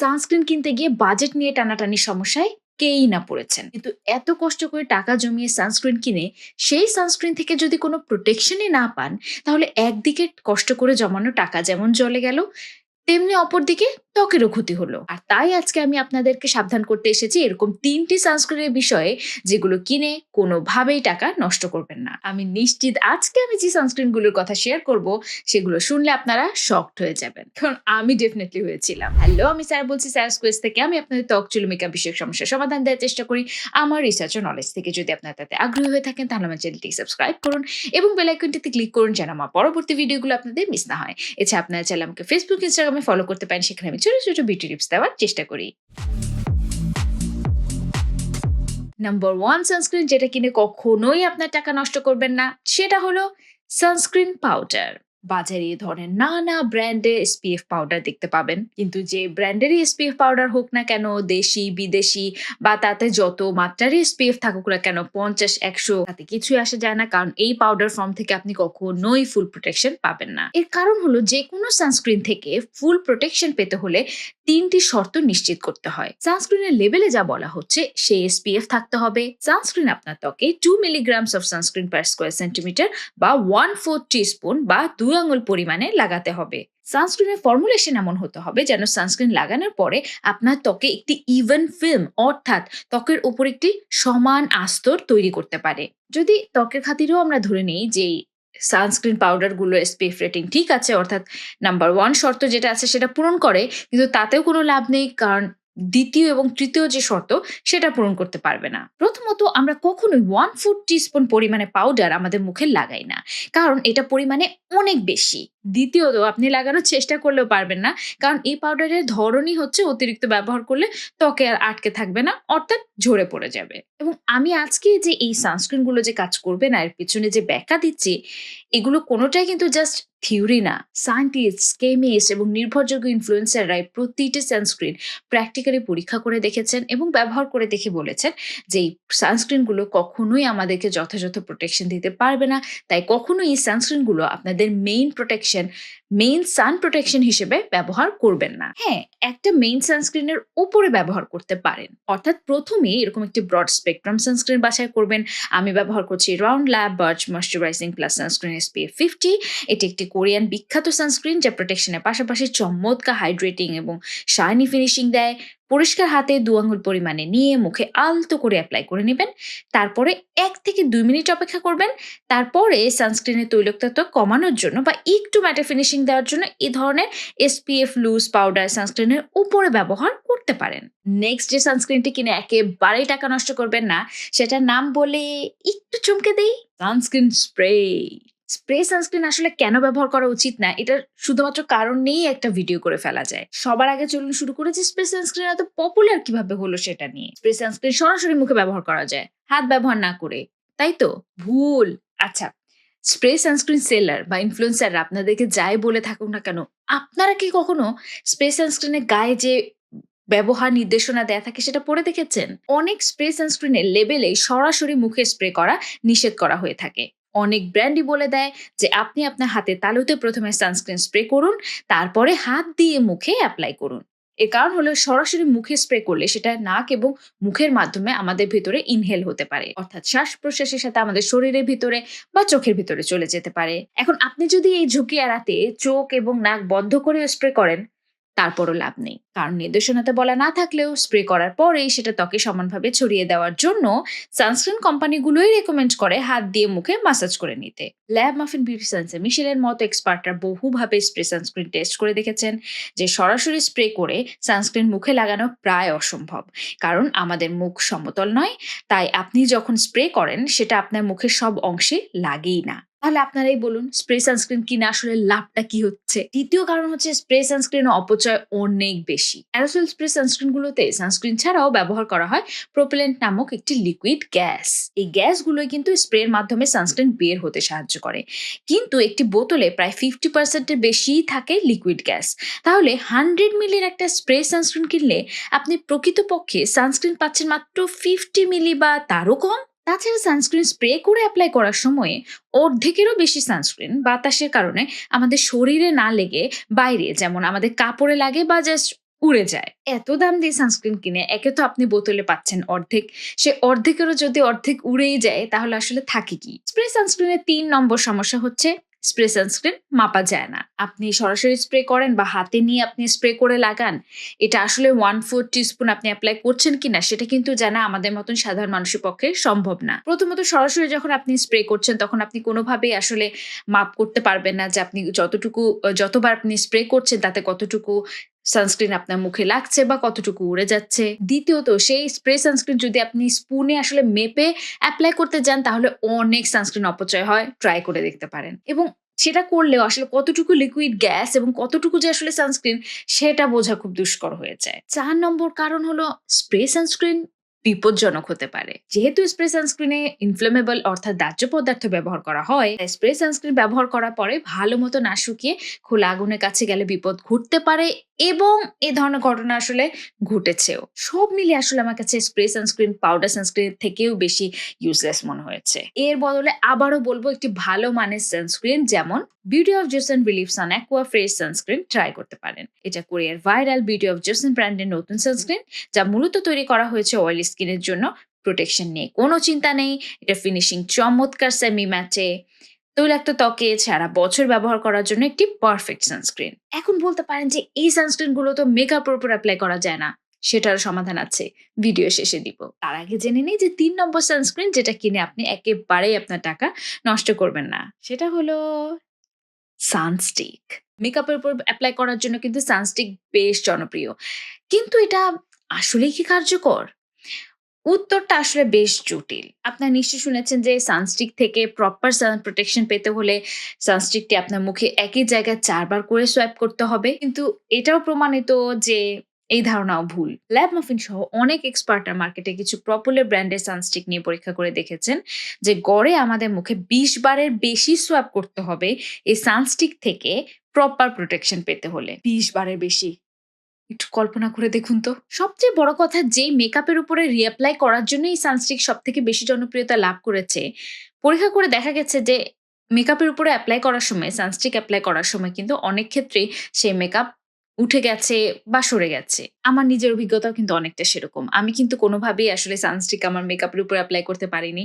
Sunscreen কিনতে গিয়ে budget নিয়ে টানাটানি সমস্যায় কেই না পড়েছেন। কিন্তু এত কষ্ট করে টাকা জমিয়ে সানস্ক্রিন কিনে সেই সানস্ক্রিন থেকে যদি কোনো প্রোটেকশনই না পান, তাহলে একদিকে কষ্ট করে জমানো টাকা যেমন জলে গেল, তেমনি অপরদিকে ত্বকেরও ক্ষতি হলো। আর তাই আজকে আমি আপনাদেরকে সাবধান করতে এসেছি এরকম তিনটি সানস্ক্রিনের বিষয়ে যেগুলো কিনে কোনোভাবেই টাকা নষ্ট করবেন না। আমি নিশ্চিত আজকে আমি যে সানস্ক্রিনগুলোর কথা শেয়ার করব, সেগুলো শুনলে আপনারা শক্ট হয়ে যাবেন। কারণ আমি ডেফিনেটলি হয়েছিলাম। হ্যালো আমি স্যার বলছি, স্যার স্কোয়েস থেকে আমি আপনাদের ত্বক চুলমিকা বিষয়ক সমস্যার সমাধান দেওয়ার চেষ্টা করি। আমার রিসার্চ ও নলেজ থেকে যদি আপনারা তাতে আগ্রহী হয়ে থাকেন, তাহলে আমার চ্যানেলটি সাবস্ক্রাইব করুন এবং বেল আইকনটিতে ক্লিক করুন যেন আমার পরবর্তী ভিডিওগুলো আপনাদের মিস না হয়। এছাড়া আপনারা চাইলে আমাকে ফেসবুক ইনস্টাগ্রামে ফলো করতে পারেন, সেখানে আমি ছোট ছোট বিউটি টিপস দেওয়ার চেষ্টা করি। নাম্বার ওয়ান সানস্ক্রিন যেটা কিনে কখনোই আপনার টাকা নষ্ট করবেন না, সেটা হলো সানস্ক্রিন পাউডার বাজারে ধরনের নানা ব্র্যান্ডের এসপিএফ পাউডার দেখতে পাবেন। কিন্তু যে ব্র্যান্ডেরই এসপিএফ পাউডার হোক না কেন, দেশি, বিদেশি বা তাতে যত মাত্রারই এসপিএফ থাকুক না কেন, পঞ্চাশ, একশো, তাতে কিছুই আসা যায় না। কারণ এই পাউডার ফর্ম থেকে আপনি কখনোই ফুল প্রোটেকশন পাবেন না। এর কারণ হলো যে কোনো সানস্ক্রিন থেকে ফুল প্রোটেকশন পেতে হলে তিনটি শর্ত নিশ্চিত করতে হয়। সানস্ক্রিনের লেভেলে যা বলা হচ্ছে, সেই এসপিএফ থাকতে হবে। সানস্ক্রিন আপনার ত্বকে two milligrams of sunscreen per square centimetre বা ওয়ান ফোর স্পুন বা দুই আঙুল পরিমাণে লাগাতে হবে। সানস্ক্রিনের ফর্মুলেশন এমন হতে হবে যেন সানস্ক্রিন লাগানোর পরে আপনার ত্বকে একটি ইভেন ফিল্ম অর্থাৎ ত্বকের উপর একটি সমান আস্তর তৈরি করতে পারে। যদি ত্বকের খাতিরেও আমরা ধরে নিই যে সানস্ক্রিন পাউডারগুলো এসপিএফ রেটিং ঠিক আছে, অর্থাৎ নাম্বার ওয়ান শর্ত যেটা আছে সেটা পূরণ করে, কিন্তু তাতেও কোনো লাভ নেই, কারণ দ্বিতীয় এবং তৃতীয় যে শর্ত, সেটা পূরণ করতে পারবে না। প্রথমত, আমরা কখনোই ওয়ান ফুট টিস্পুন পরিমাণে পাউডার আমাদের মুখে লাগাই না। কারণ এটা পরিমাণে অনেক বেশি। দ্বিতীয়ত, আপনি লাগানোর চেষ্টা করলেও পারবেন না। কারণ এই পাউডারের ধরনই হচ্ছে অতিরিক্ত ব্যবহার করলে ত্বকে আর আটকে থাকবে না, অর্থাৎ ঝরে পড়ে যাবে। এবং আমি আজকে যে এই সানস্ক্রিনগুলো যে কাজ করবে না, এর পিছনে যে ব্যাখ্যা দিচ্ছি এগুলো কোনোটাই কিন্তু জাস্ট থিওরি না। সায়েন্টিস্ট কেমিস্ট এবং নির্ভরযোগ্য ইনফ্লুয়েন্সাররাই প্রতিটি সানস্ক্রিন প্র্যাকটিক্যালি পরীক্ষা করে দেখেছেন এবং ব্যবহার করে দেখে বলেছেন যে এই সানস্ক্রিনগুলো কখনোই আমাদেরকে যথাযথ প্রোটেকশন দিতে পারবে না। তাই কখনোই এই সানস্ক্রিনগুলো আপনাদের main protection main sun protection হিসেবে ব্যবহার করবেন না। হ্যাঁ একটা মেইন সানস্ক্রিনের উপরে ব্যবহার করতে পারেন। অর্থাৎ প্রথমে এরকম একটি ব্রড স্পেকট্রাম সানস্ক্রিন বাছাই করবেন। আমি ব্যবহার করছি Round Lab birch moisturising plus sunscreen SPF fifty এটি একটি কোরিয়ান বিখ্যাত সানস্ক্রিন যা প্রোটেকশনের পাশাপাশি চমৎকার হাইড্রেটিং এবং শাইনি ফিনিশিং দেয়। পরিষ্কার হাতে দু আঙুল পরিমাণে নিয়ে মুখে আলতো করে অ্যাপ্লাই করে নেবেন। তারপরে এক থেকে দুই মিনিট অপেক্ষা করবেন। তারপরে সানস্ক্রিনের তৈলক্তত্ব কমানোর জন্য বা একটু ম্যাটে ফিনিশিং দেওয়ার জন্য এই ধরনের এসপিএফ লুজ পাউডার সানস্ক্রিনের উপরে ব্যবহার করতে পারেন। নেক্সট যে সানস্ক্রিনটি কিনে একেবারেই টাকা নষ্ট করবেন না, সেটার নাম বলে একটু চমকে দেই সানস্ক্রিন স্প্রে স্প্রে সানস্ক্রিন আসলে কেন ব্যবহার করা উচিত না? এটার শুধুমাত্র কারণ নিয়েই একটা ভিডিও করে ফেলা যায়। সবার আগে চলুন শুরু করেছি স্প্রে সানস্ক্রিন এত পপুলার কীভাবে হলো সেটা নিয়ে। স্প্রে সানস্ক্রিন সরাসরি মুখে ব্যবহার করা যায়, হাত ব্যবহার না করে, তাই তো? ভুল। আচ্ছা স্প্রে সানস্ক্রিন সেলার বা ইনফ্লুয়েন্সাররা আপনাদেরকে যাই বলে থাকুক না কেন, আপনারা কি কখনো স্প্রে সানস্ক্রিনের গায়ে যে ব্যবহার নির্দেশনা দেয়া থাকে সেটা পড়ে দেখেছেন? অনেক স্প্রে সানস্ক্রিনের লেবেলে সরাসরি মুখে স্প্রে করা নিষেধ করা হয়ে থাকে। অনেক ব্র্যান্ডই বলে দেয় যে, আপনি আপনার হাতে তালুতে প্রথমে সানস্ক্রিন স্প্রে করুন, তারপরে হাত দিয়ে মুখে অ্যাপ্লাই করুন। এর কারণ হলো সরাসরি মুখে স্প্রে করলে সেটা নাক এবং মুখের মাধ্যমে আমাদের ভিতরে ইনহেল হতে পারে। অর্থাৎ শ্বাস প্রশ্বাসের সাথে আমাদের শরীরের ভিতরে বা চোখের ভিতরে চলে যেতে পারে। এখন আপনি যদি এই ঝুঁকি এড়াতে চোখ এবং নাক বন্ধ করে স্প্রে করেন তারপরও লাভ নেই। কারণ নির্দেশনাতে বলা না থাকলেও স্প্রে করার পরেই সেটা ত্বকে সমানভাবে ছড়িয়ে দেওয়ার জন্য সানস্ক্রিন কোম্পানিগুলোই রেকমেন্ড করে হাত দিয়ে মুখে মাসাজ করে নিতে। ল্যাব মাফিন বিউটি সায়েন্সে মিশেলের মতো এক্সপার্টরা বহুভাবে স্প্রে সানস্ক্রিন টেস্ট করে দেখেছেন, যে সরাসরি স্প্রে করে সানস্ক্রিন মুখে লাগানো প্রায় অসম্ভব। কারণ আমাদের মুখ সমতল নয়, তাই আপনি যখন স্প্রে করেন, সেটা আপনার মুখের সব অংশে লাগেই না। তাহলে আপনারাই বলুন স্প্রে সানস্ক্রিন কিনে আসলে লাভটা কি হচ্ছে? দ্বিতীয় কারণ হচ্ছে স্প্রে সানস্ক্রিন অপচয় অনেক বেশি। অ্যারোসল স্প্রে সানস্ক্রিন গুলোতে সানস্ক্রিন ছাড়াও ব্যবহার করা হয় প্রোপেলেন্ট নামক একটি লিকুইড গ্যাস এই গ্যাসগুলোই কিন্তু স্প্রের মাধ্যমে সানস্ক্রিন বের হতে সাহায্য করে। কিন্তু একটি বোতলে প্রায় ফিফটি পার্সেন্টের বেশিই থাকে লিকুইড গ্যাস তাহলে হান্ড্রেড মিলির একটা স্প্রে সানস্ক্রিন কিনলে আপনি প্রকৃতপক্ষে সানস্ক্রিন পাচ্ছেন মাত্র ফিফটি মিলি বা তারও কম। তাছাড়া সানস্ক্রিন স্প্রে করে অ্যাপ্লাই করার সময়ে অর্ধেকেরও বেশি সানস্ক্রিন বাতাসের কারণে আমাদের শরীরে না লেগে বাইরে, যেমন আমাদের কাপড়ে লাগে বা জাস্ট উড়ে যায়। এত দাম দিয়ে সানস্ক্রিন কিনে, একে তো আপনি বোতলে পাচ্ছেন অর্ধেক। সে অর্ধেকেরও যদি অর্ধেক উড়েই যায়, তাহলে আসলে থাকে কি? স্প্রে সানস্ক্রিনের তিন নম্বর সমস্যা হচ্ছে স্প্রে সানস্ক্রিন মাপা যায় না। আপনি সরাসরি স্প্রে করেন বা হাতে নিয়ে আপনি স্প্রে করে লাগান, এটা আসলে ওয়ান ফোর টিস্পুন আপনি অ্যাপ্লাই করছেন কিনা সেটা কিন্তু জানা আমাদের মতন সাধারণ মানুষের পক্ষে সম্ভব না। প্রথমত সরাসরি যখন আপনি স্প্রে করছেন তখন আপনি কোনোভাবেই আসলে মাপ করতে পারবেন না যে আপনি যতটুকু, যতবার আপনি স্প্রে করছেন তাতে কতটুকু সানস্ক্রিন আপনার মুখে লাগছে বা কতটুকু উড়ে যাচ্ছে। দ্বিতীয়ত, সেই স্প্রে সানস্ক্রিন যদি আপনি স্পুনে আসলে মেপে অ্যাপ্লাই করতে যান, তাহলে অনেক সানস্ক্রিন অপচয় হয়। ট্রাই করে দেখতে পারেন। এবং সেটা করলেও আসলে কতটুকু লিকুইড গ্যাস এবং কতটুকু যে আসলে সানস্ক্রিন সেটা বোঝা খুব দুষ্কর হয়ে যায়। চার নম্বর কারণ হলো স্প্রে সানস্ক্রিন বিপজ্জনক হতে পারে। যেহেতু স্প্রে সানস্ক্রিনে ইনফ্লেমেবল অর্থাৎ দাহ্য পদার্থ ব্যবহার করা হয় স্প্রে সানস্ক্রিন ব্যবহার করার পরে ভালো মতো না শুকিয়ে খোলা আগুনের কাছে গেলে বিপদ ঘটতে পারে এবং এ ধরনের ঘটনা আসলে ঘটেছেও। সব মিলিয়ে আসলে আমার কাছে স্প্রে সানস্ক্রিন পাউডার সানস্ক্রিন থেকেও বেশি ইউজলেস মনে হয়েছে। এর বদলে আবারও বলব একটি ভালো মানের সানস্ক্রিন যেমন beauty of Joseon relief sun aqua fresh sunscreen try করতে পারেন। এটা কোরিয়ার ভাইরাল বিউটি অফ জোসেন ব্র্যান্ডের নতুন সানস্ক্রিন যা মূলত তৈরি করা হয়েছে অয়েলি স্কিনের জন্য। প্রোটেকশন নিয়ে কোনো চিন্তা নেই। এটা ফিনিশিং চমৎকার সেমি ম্যাটে তৈলাক্ত ত্বকে ছাড়া বছর ব্যবহার করার জন্য একটি পারফেক্ট সানস্ক্রিন এখন বলতে পারেন যে এই সানস্ক্রিনগুলো তো মেকআপের উপর অ্যাপ্লাই করা যায় না সেটার সমাধান আছে। ভিডিও শেষে দিব। তার আগে জেনে নিই যে তিন নম্বর সানস্ক্রিন যেটা কিনে আপনি একেবারেই আপনার টাকা নষ্ট করবেন না, সেটা হলো সানস্টিক মেকআপের উপর অ্যাপ্লাই করার জন্য কিন্তু সানস্টিক বেশ জনপ্রিয়। কিন্তু এটা আসলেই কি কার্যকর? উত্তরটা আসলে বেশ জটিল। আপনার নিশ্চয়ই শুনেছেন যে সানস্টিক থেকে প্রপার সান প্রোটেকশন পেতে হলে সানস্টিকটি আপনার মুখে একই জায়গায় চারবার করে সোয়াইপ করতে হবে। কিন্তু এটাও প্রমাণিত যে এই ধারণাও ভুল। ল্যাব মাফিন সহ অনেক এক্সপার্টার মার্কেটে কিছু পপুলার ব্র্যান্ডের সানস্টিক নিয়ে পরীক্ষা করে দেখেছেন যে গড়ে আমাদের মুখে বিশ বারের বেশি সোয়াপ করতে হবে এই সানস্টিক থেকে প্রপার প্রোটেকশন পেতে হলে। বিশ বারের বেশি। একটু কল্পনা করে দেখুন তো। সবচেয়ে বড় কথা যেই মেকআপের উপরে রিঅ্যাপ্লাই করার জন্য এই সানস্টিক সব থেকে বেশি জনপ্রিয়তা লাভ করেছে। পরীক্ষা করে দেখা গেছে যে মেকআপের উপরে অ্যাপ্লাই করার সময় সানস্টিক অ্যাপ্লাই করার সময় কিন্তু অনেক ক্ষেত্রেই সেই মেকআপ উঠে গেছে বা সরে গেছে। আমার নিজের অভিজ্ঞতাও কিন্তু অনেকটা সেরকম। আমি কিন্তু কোনোভাবেই আসলে সানস্টিক আমার মেকআপের উপর অ্যাপ্লাই করতে পারিনি।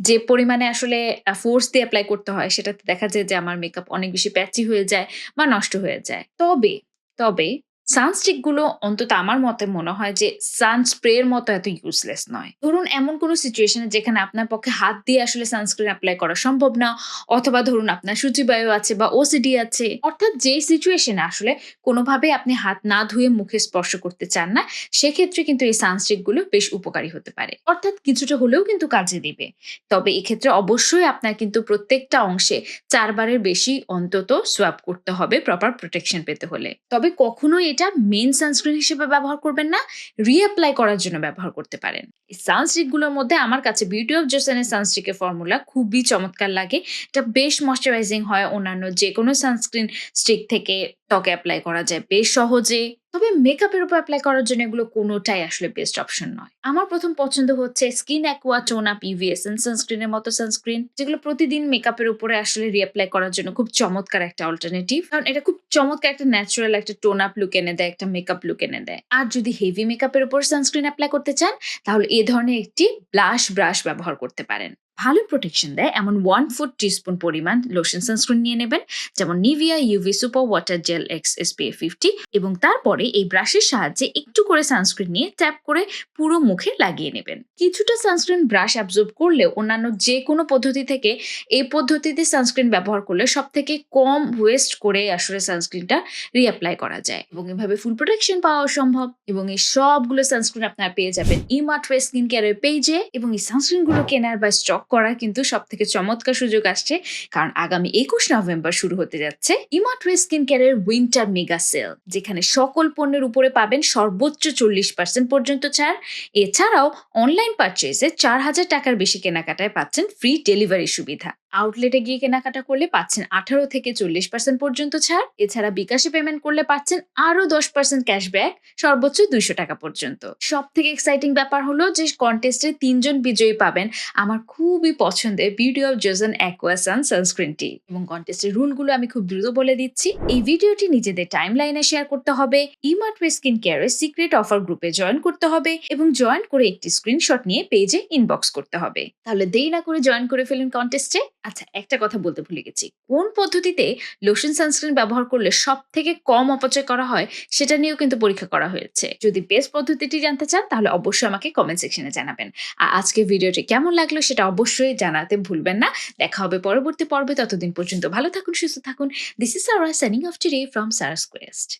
যে পরিমাণে আসলে ফোর্স দিয়ে অ্যাপ্লাই করতে হয় সেটাতে দেখা যায় যে আমার মেকআপ অনেক বেশি প্যাচি হয়ে যায় বা নষ্ট হয়ে যায়। তবে তবে সানস্টিকগুলো অন্তত আমার মতে মনে হয় যে সানস্প্রের মতো এত ইউজলেস নয়। ধরুন এমন কোনো সিচুয়েশনে যেখানে আপনার পক্ষে হাত দিয়ে আসলে সানস্ক্রিন অ্যাপ্লাই করা সম্ভব না, অথবা ধরুন আপনার সূচিবায়ু আছে বা ওসিডি আছে, অর্থাৎ যে সিচুয়েশনে আসলে কোনোভাবে আপনি হাত না ধুয়ে মুখে স্পর্শ করতে চান না, সেক্ষেত্রে কিন্তু এই সানস্টিকগুলো বেশ উপকারী হতে পারে। অর্থাৎ কিছুটা হলেও কিন্তু কাজে দিবে। তবে এক্ষেত্রে অবশ্যই আপনার কিন্তু প্রত্যেকটা অংশে চারবারের বেশি অন্তত সোয়াপ করতে হবে প্রপার প্রোটেকশন পেতে হলে। তবে কখনোই এটা মেন সানস্ক্রিন হিসেবে ব্যবহার করবেন না রিঅ্যাপ্লাই করার জন্য ব্যবহার করতে পারেন। এই সানস্টিকগুলোর মধ্যে আমার কাছে বিউটি অফ জোসেনের সানস্টিকের ফর্মুলা খুবই চমৎকার লাগে। এটা বেশ ময়শ্চারাইজিং হয় অন্যান্য যে কোনো সানস্ক্রিন স্টিক থেকে ত্বকে অ্যাপ্লাই করা যায়। বেশ সহজে তবে মেকআপের উপর অ্যাপ্লাই করার জন্য এগুলো কোনোটাই আসলে বেস্ট অপশন নয়। আমার প্রথম পছন্দ হচ্ছে skin aqua tone up EVS সানস্ক্রিনের মতো সানস্ক্রিন যেগুলো প্রতিদিন মেকআপের উপরে আসলে রিঅ্যাপ্লাই করার জন্য খুব চমৎকার একটা অল্টারনেটিভ কারণ এটা খুব চমৎকার একটা ন্যাচারাল একটা টোন আপ লুক এনে দেয়, একটা মেকআপ লুক এনে দেয়। আর যদি হেভি মেকআপের উপর সানস্ক্রিন অ্যাপ্লাই করতে চান, তাহলে এ ধরনের একটি ব্লাশ ব্রাশ ব্যবহার করতে পারেন। ভালো প্রোটেকশন দেয়, এমন ওয়ান ফুট টিস্পুন পরিমাণ লোশন সানস্ক্রিন নিয়ে নেবেন, যেমন Nivea UV super water gel X SPF fifty এবং তারপরে এই ব্রাশের সাহায্যে একটু করে সানস্ক্রিন নিয়ে ট্যাপ করে পুরো মুখে লাগিয়ে নেবেন। কিছুটা সানস্ক্রিন ব্রাশ অ্যাবজর্ব করলে অন্যান্য যে কোনো পদ্ধতি থেকে এই পদ্ধতিতে সানস্ক্রিন ব্যবহার করলে সব থেকে কম ওয়েস্ট করে আসলে সানস্ক্রিনটা রিঅ্যাপ্লাই করা যায়। এবং এভাবে ফুল প্রোটেকশন পাওয়া সম্ভব এবং এই সবগুলো সানস্ক্রিন আপনারা পেয়ে যাবেন ইমার্ট স্কিন কেয়ারের পেজে এবং এই সানস্ক্রিনগুলো কেনার বা স্টক করার কিন্তু সব থেকে চমৎকার সুযোগ আসছে। কারণ আগামী একুশ নভেম্বর শুরু হতে যাচ্ছে ইমাট্রে স্কিন কেয়ারের উইন্টার মেগা সেল যেখানে সকল পণ্যের উপরে পাবেন সর্বোচ্চ চল্লিশ পার্সেন্ট পর্যন্ত ছাড়। এছাড়াও অনলাইন পারচেজে চার হাজার টাকার বেশি কেনাকাটায় পাচ্ছেন ফ্রি ডেলিভারি সুবিধা। আউটলেটে গিয়ে কেনাকাটা করলে পাচ্ছেন আঠারো থেকে চল্লিশ পার্সেন্ট পর্যন্ত ছাড়। এছাড়া বিকাশে পেমেন্ট করলে পাচ্ছেন আরও দশ পার্সেন্ট ক্যাশব্যাক সর্বোচ্চ দুইশো টাকা পর্যন্ত। সব থেকে এক্সাইটিং ব্যাপার হলো যে কন্টেস্টে তিনজন বিজয়ী পাবেন আমার খুবই পছন্দের বিউটি অফ জোজন অ্যাকোয়াসান সানস্ক্রিনটি এবং কন্টেস্টের রুলগুলো আমি খুব দ্রুত বলে দিচ্ছি। এই ভিডিওটি নিজেদের টাইম লাইনে শেয়ার করতে হবে ইমার্ট স্কিন কেয়ারের সিক্রেট অফার গ্রুপে জয়েন করতে হবে এবং জয়েন করে একটি স্ক্রিনশট নিয়ে পেজে ইনবক্স করতে হবে। তাহলে দেরি না করে জয়েন করে ফেলুন কন্টেস্টে আচ্ছা একটা কথা বলতে ভুলে গেছি। কোন পদ্ধতিতে লোশন সানস্ক্রিন ব্যবহার করলে সব থেকে কম অপচয় করা হয় সেটা নিয়েও কিন্তু পরীক্ষা করা হয়েছে। যদি বেস্ট পদ্ধতিটি জানতে চান তাহলে অবশ্যই আমাকে কমেন্ট সেকশনে জানাবেন। আর আজকে ভিডিওটি কেমন লাগল সেটা অবশ্যই জানাতে ভুলবেন না। দেখা হবে পরবর্তী পর্বে, ততদিন পর্যন্ত ভালো থাকুন, সুস্থ থাকুন। This is Sara signing off today from Sara's quest